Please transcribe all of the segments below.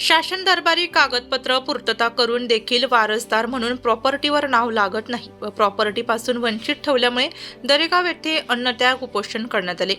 शासन दरबारी कागदपत्र पूर्तता करून देखील वारसदार म्हणून प्रॉपर्टीवर नाव लागत नाही. व प्रॉपर्टीपासून वंचित ठेवल्यामुळे दरेगाव येथे अन्नत्याग उपोषण करण्यात आले.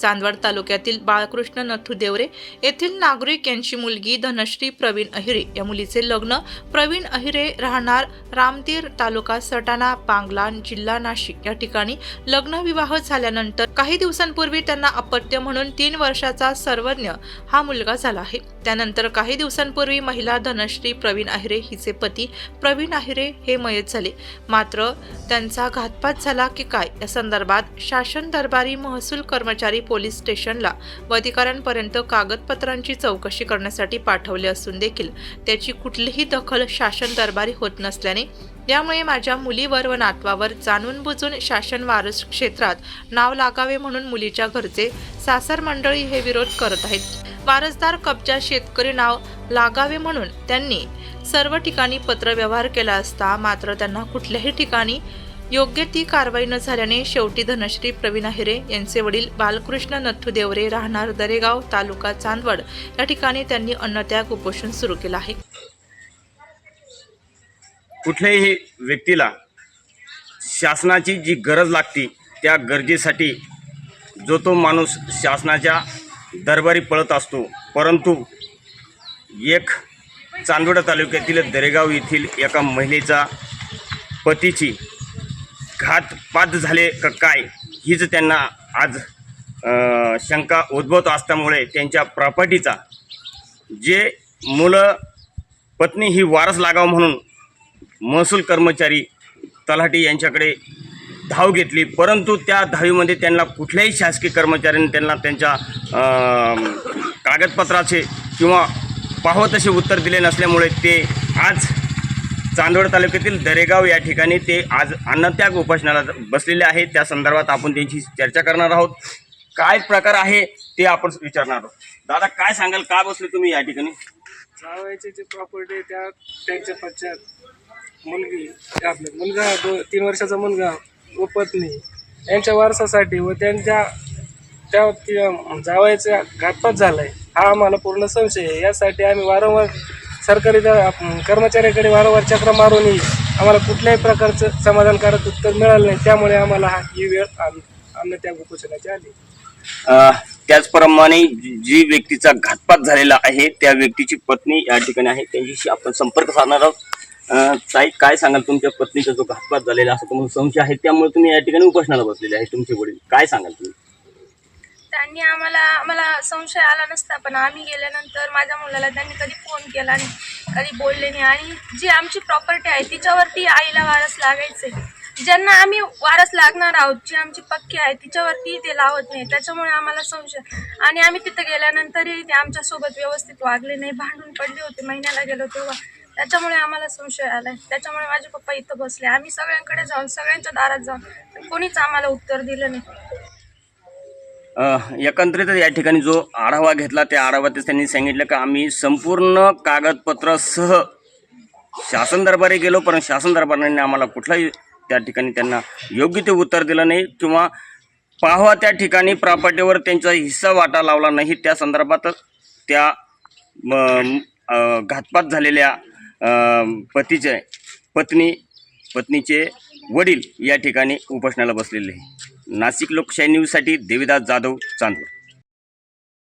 चांदवड तालुक्यातील बाळकृष्ण नथू देवरे येथील नागरिक यांची मुलगी धनश्री प्रवीण अहिरे या मुलीचे लग्न प्रवीण अहिरे राहणार रामतीर तालुका सटाणा पांगला जिल्हा नाशिक या ठिकाणी लग्न विवाह झाल्यानंतर काही दिवसांपूर्वी त्यांना अपत्य म्हणून तीन वर्षाचा सर्वज्ञ हा मुलगा झाला आहे. त्यानंतर काही दिवसांपूर्वी महिला धनश्री प्रवीण अहिरे हिचे पती प्रवीण अहिरे हे मयत झाले. मात्र त्यांचा घातपात झाला की काय? या संदर्भात शासन दरबारी महसूल कर्मचारी पोलीस स्टेशनला व अधिकाऱ्यांपर्यंत कागदपत्रांची चौकशी करण्यासाठी पाठवले असून देखील त्याची कुठलीही दखल शासन दरबारी होत नसल्याने यामुळे माझ्या मुलीवर व नातवावर जाणून बुजून शासन वारस क्षेत्रात नाव लागावे म्हणून मुलीच्या घरचे सासर मंडळी हे विरोध करत आहेत. वारसदार कब्जा शेतकरी नाव लागावे म्हणून त्यांनी सर्व ठिकाणी पत्रव्यवहार केला असता मात्र त्यांना कुठल्याही ठिकाणी योग्य ती कारवाई न झाल्याने शेवटी धनश्री प्रवीण अहिरे यांचे वडील बालकृष्ण नथू देवरे राहणार दरेगाव तालुका चांदवड. या ठिकाणी त्यांनी अन्नत्याग उपोषण सुरू केलं आहे. कुठल्याही व्यक्तीला शासनाची जी गरज लागते त्या गरजेसाठी जो तो माणूस शासनाच्या दरबारी पळत असतो परंतु एक चांदवड तालुक्यातील दरेगाव येथील एका महिलेचा पतीची घातपात झाले का काय हीच त्यांना आज शंका उद्भवत असल्यामुळे त्यांच्या प्रॉपर्टीचा जे मुलं पत्नी ही वारस लागावं म्हणून महसूल कर्मचारी तलाठी यांच्याकडे धाव घेतली परंतु त्या धावीमध्ये त्यांना कुठल्याही शासकीय कर्मचाऱ्यांनी त्यांना त्यांच्या कागदपत्राचे किंवा पाहावं तसे उत्तर दिले नसल्यामुळे ते आज चांदवड तालुक्यातील दरेगाव या ठिकाणी ते आज अन्नत्याग उपोषणाला बसलेले आहेत. त्या संदर्भात आपण त्यांची चर्चा करणार आहोत. काय प्रकार आहे ते आपण विचारणार आहोत. दादा काय सांगाल? का बसले तुम्ही या ठिकाणी? जावायचे जे प्रॉपर्टी त्या त्यांच्या पश्चात मुलगी आपलं मुलगा दो तीन वर्षाचा मुलगा व पत्नी यांच्या वारसासाठी व त्यांच्या त्या त्या जावायचा घातपात झालाय. हा आम्हाला पूर्ण संशय आहे. यासाठी आम्ही वारंवार सरकारी कर्मचाऱ्याकडे वारंवार चक्र मारूनही आम्हाला कुठल्याही प्रकारचं समाधानकारक उत्तर मिळालं नाही. त्यामुळे आम्हाला हा ही वेळ आम- आम्ही त्या उपोषणाची आली त्याचप्रमाणे जी व्यक्तीचा घातपात झालेला आहे त्या व्यक्तीची पत्नी या ठिकाणी आहे. त्यांच्याशी आपण संपर्क साधणार आहोत. अ, ताई काय सांगाल तुमच्या पत्नीचा जो घातपात झालेला असा तुम्हाला संशय आहे त्यामुळे तुम्ही या ठिकाणी उपोषणाला बसलेले आहे तुमचे वडील. काय सांगाल तुम्ही? त्यांनी आम्हाला मला संशय आला नसता पण आम्ही गेल्यानंतर माझ्या मुलाला त्यांनी कधी फोन केला नाही कधी बोलले नाही. आणि जी आमची प्रॉपर्टी आहे तिच्यावरती आईला वारस लागायचे. ज्यांना आम्ही वारस लागणार आहोत जी आमची पक्की आहे तिच्यावरती ते लावत नाही. त्याच्यामुळे आम्हाला संशय. आणि आम्ही तिथं गेल्यानंतरही ते आमच्यासोबत व्यवस्थित वागले नाही भांडून पडले होते महिन्याला गेलो तेव्हा. त्याच्यामुळे आम्हाला संशय आलाय. त्याच्यामुळे माझे पप्पा इथं बसले. आम्ही सगळ्यांकडे जाऊन सगळ्यांच्या दारात जाऊन पण कोणीच आम्हाला उत्तर दिलं नाही. एकंदरीतच या ठिकाणी जो आढावा घेतला त्या आढाव्यातच त्यांनी सांगितलं की आम्ही संपूर्ण कागदपत्रासह शासन दरबारी गेलो पण शासन दरबाराने आम्हाला कुठलाही त्या ठिकाणी त्यांना योग्य ते उत्तर दिलं नाही किंवा पाहावा त्या ठिकाणी प्रॉपर्टीवर त्यांचा हिस्सा वाटा लावला नाही. त्या संदर्भात त्या घातपात झालेल्या पतीचे पत्नी पत्नीचे वडील या ठिकाणी उपोषणाला बसलेले आहे नाशिक लोकशाही न्यूजसाठी देविदास जाधव चांदूर